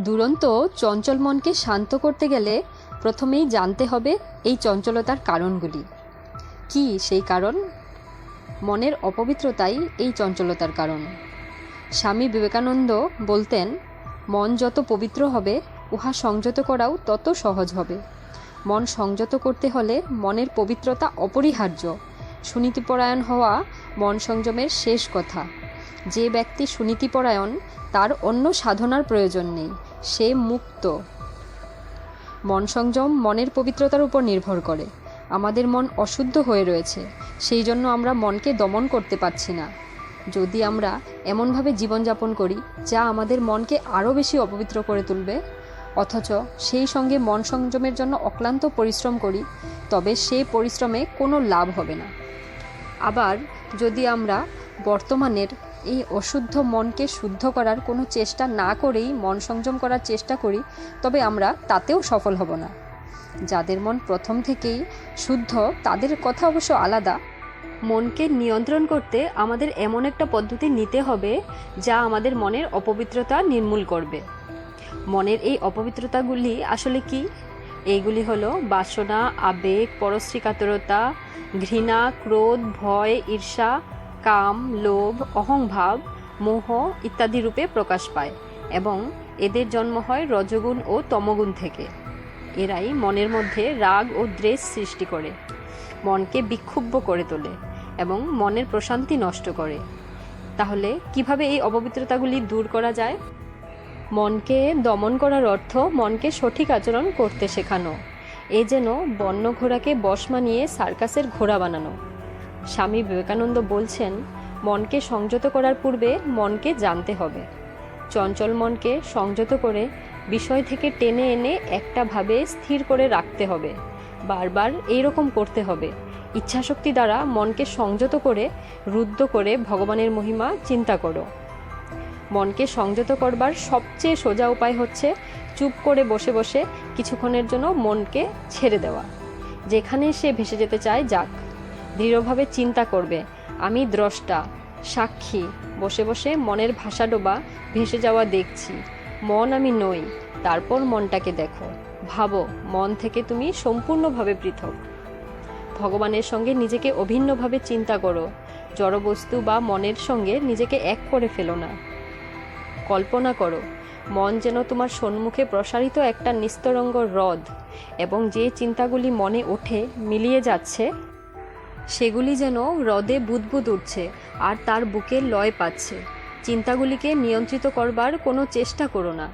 দুরন্ত চঞ্চল মনকে শান্ত করতে গেলে প্রথমেই জানতে হবে এই চঞ্চলতার কারণগুলি। কি সেই কারণ? মনের অপবিত্রতাই এই চঞ্চলতার কারণ। স্বামী বিবেকানন্দ বলতেন, মন যত পবিত্র হবে, উহা সংযত করাও তত সহজ হবে। মন সংযত করতে হলে মনের পবিত্রতা অপরিহার্য। সুনীতিপরায়ণ হওয়া মন সংযমের শেষ কথা। যে ব্যক্তি সুনীতিপরায়ণ, তার অন্য সাধনার প্রয়োজন নেই, সে মুক্ত। মন সংযম মনের পবিত্রতার উপর নির্ভর করে। আমাদের মন অশুদ্ধ হয়ে রয়েছে, সেই জন্য আমরা মনকে দমন করতে পারছি না। যদি আমরা এমনভাবে জীবনযাপন করি, যা আমাদের মনকে আরও বেশি অপবিত্র করে তুলবে, অথচ সেই সঙ্গে মন সংযমের জন্য অক্লান্ত পরিশ্রম করি, তবে সেই পরিশ্রমে কোনো লাভ হবে না। আবার যদি আমরা বর্তমানের এই অশুদ্ধ মনকে শুদ্ধ করার কোনো চেষ্টা না করেই মন সংযম করার চেষ্টা করি, তবে আমরা তাতেও সফল হব না। যাদের মন প্রথম থেকেই শুদ্ধ, তাদের কথা অবশ্য আলাদা। মনকে নিয়ন্ত্রণ করতে আমাদের এমন একটা পদ্ধতি নিতে হবে, যা আমাদের মনের অপবিত্রতা নির্মূল করবে। মনের এই অপবিত্রতাগুলি আসলে কি? এইগুলি হলো বাসনা, আবেগ পরশ্রী কাতরতা ঘৃণা, ক্রোধ, ভয়, ঈর্ষা কাম, লোভ, অহংভাব, মোহ ইত্যাদি রূপে প্রকাশ পায় এবং এদের জন্ম হয় রজগুণ ও তমগুণ থেকে। এরাই মনের মধ্যে রাগ ও দ্বেষ সৃষ্টি করে, মনকে বিক্ষুব্ধ করে তোলে এবং মনের প্রশান্তি নষ্ট করে। তাহলে কীভাবে এই অপবিত্রতাগুলি দূর করা যায়? মনকে দমন করার অর্থ মনকে সঠিক আচরণ করতে শেখানো। এ যেন বন্য ঘোড়াকে বশ মানিয়ে সার্কাসের ঘোড়া বানানো। স্বামী বিবেকানন্দ বলছেন, মনকে সংযত করার পূর্বে মনকে জানতে হবে। চঞ্চল মনকে সংযত করে বিষয় থেকে টেনে এনে একটা ভাবে স্থির করে রাখতে হবে। বারবার এই রকম করতে হবে। ইচ্ছাশক্তি দ্বারা মনকে সংযত করে, রুদ্ধ করে ভগবানের মহিমা চিন্তা করো। মনকে সংযত করবার সবচেয়ে সোজা উপায় হচ্ছে চুপ করে বসে বসে কিছুক্ষণের জন্য মনকে ছেড়ে দেওয়া। যেখানে সে ভেসে যেতে চায়, যাক। দৃঢ়ভাবে চিন্তা করবে। আমি দ্রষ্টা, সাক্ষী, বসে বসে মনের ভাষা ডোবা ভেসে যাওয়া দেখছি। মন আমি নই, তারপর মনটাকে দেখো। ভাবো, মন থেকে তুমি সম্পূর্ণভাবে পৃথক। ভগবানের সঙ্গে নিজেকে অভিন্নভাবে চিন্তা করো। জড়বস্তু বা মনের সঙ্গে নিজেকে এক করে ফেলো না। কল্পনা করো, মন যেন তোমার সম্মুখে প্রসারিত একটা নিস্তরঙ্গ হ্রদ এবং যে চিন্তাগুলি মনে ওঠে মিলিয়ে যাচ্ছে সেগুলি যেন হ্রদে বুদবুদ উঠছে আর তার বুকে লয় পাচ্ছে। চিন্তাগুলিকে নিয়ন্ত্রিত করবার কোনো চেষ্টা করো না।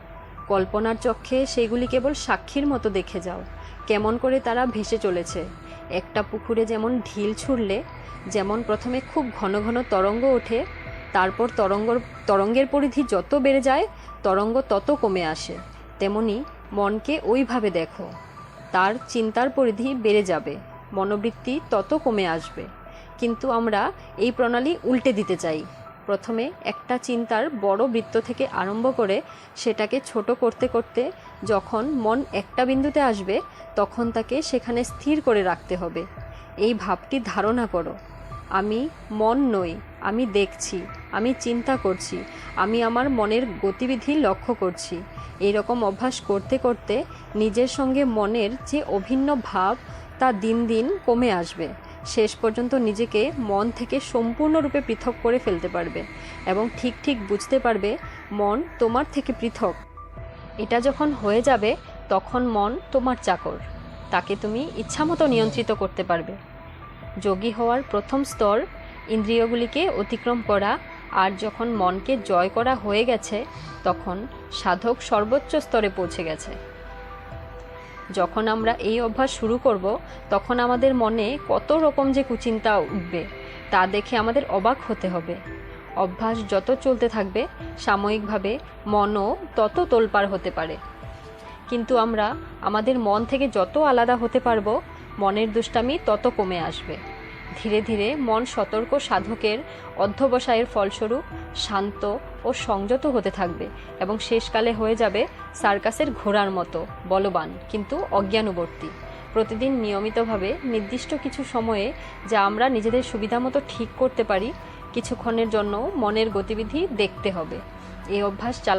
কল্পনার চক্ষে সেগুলি কেবল সাক্ষীর মতো দেখে যাও। কেমন করে তারা ভেসে চলেছে। একটা পুকুরে যেমন ঢিল ছুড়লে, যেমন প্রথমে খুব ঘন ঘন তরঙ্গ ওঠে, তারপর তরঙ্গ তরঙ্গের পরিধি যত বেড়ে যায়, তরঙ্গ তত কমে আসে। তেমনি মনকে ওইভাবে দেখো। তার চিন্তার পরিধি বেড়ে যাবে। মনোবৃত্তি তত কমে আসবে। কিন্তু আমরা এই প্রণালী উল্টে দিতে চাই। প্রথমে একটা চিন্তার বড় বৃত্ত থেকে আরম্ভ করে সেটাকে ছোট করতে করতে যখন মন একটা বিন্দুতে আসবে, তখন তাকে সেখানে স্থির করে রাখতে হবে। এই ভাবটি ধারণা করো। আমি মন নই আমি দেখছি, আমি চিন্তা করছি, আমি আমার মনের গতিবিধি লক্ষ্য করছি। এই রকম অভ্যাস করতে করতে নিজের সঙ্গে মনের যে অভিন্ন ভাব তা দিন দিন কমে আসবে। শেষ পর্যন্ত নিজেকে মন থেকে সম্পূর্ণরূপে পৃথক করে ফেলতে পারবে এবং ঠিক ঠিক বুঝতে পারবে মন তোমার থেকে পৃথক। এটা যখন হয়ে যাবে, তখন মন তোমার চাকর। তাকে তুমি ইচ্ছামতো নিয়ন্ত্রিত করতে পারবে। যোগী হওয়ার প্রথম স্তর ইন্দ্রিয়গুলিকে অতিক্রম করা আর যখন মনকে জয় করা হয়ে গেছে, তখন সাধক সর্বোচ্চ স্তরে পৌঁছে গেছে। যখন আমরা এই অভ্যাস শুরু করব, তখন আমাদের মনে কত রকম যে কুচিন্তা উঠবে, তা দেখে আমাদের অবাক হতে হবে। অভ্যাস যত চলতে থাকবে, সাময়িকভাবে মনও তত তোলপাড় হতে পারে। কিন্তু আমরা আমাদের মন থেকে যত আলাদা হতে পারব, মনের দুষ্টামি তত কমে আসবে। ধীরে ধীরে মন সতর্ক সাধকের অধ্যবসায়ের ফলস্বরূপ শান্ত ও সংযত হতে থাকবে এবং শেষকালে হয়ে যাবে সার্কাসের ঘোড়ার মতো, বলবান, কিন্তু অজ্ঞানুবর্তী। প্রতিদিন নিয়মিতভাবে নির্দিষ্ট কিছু সময়ে যা আমরা নিজেদের সুবিধা মতো ঠিক করতে পারি, কিছুক্ষণের জন্য মনের গতিবিধি দেখতে হবে। এই অভ্যাস চালা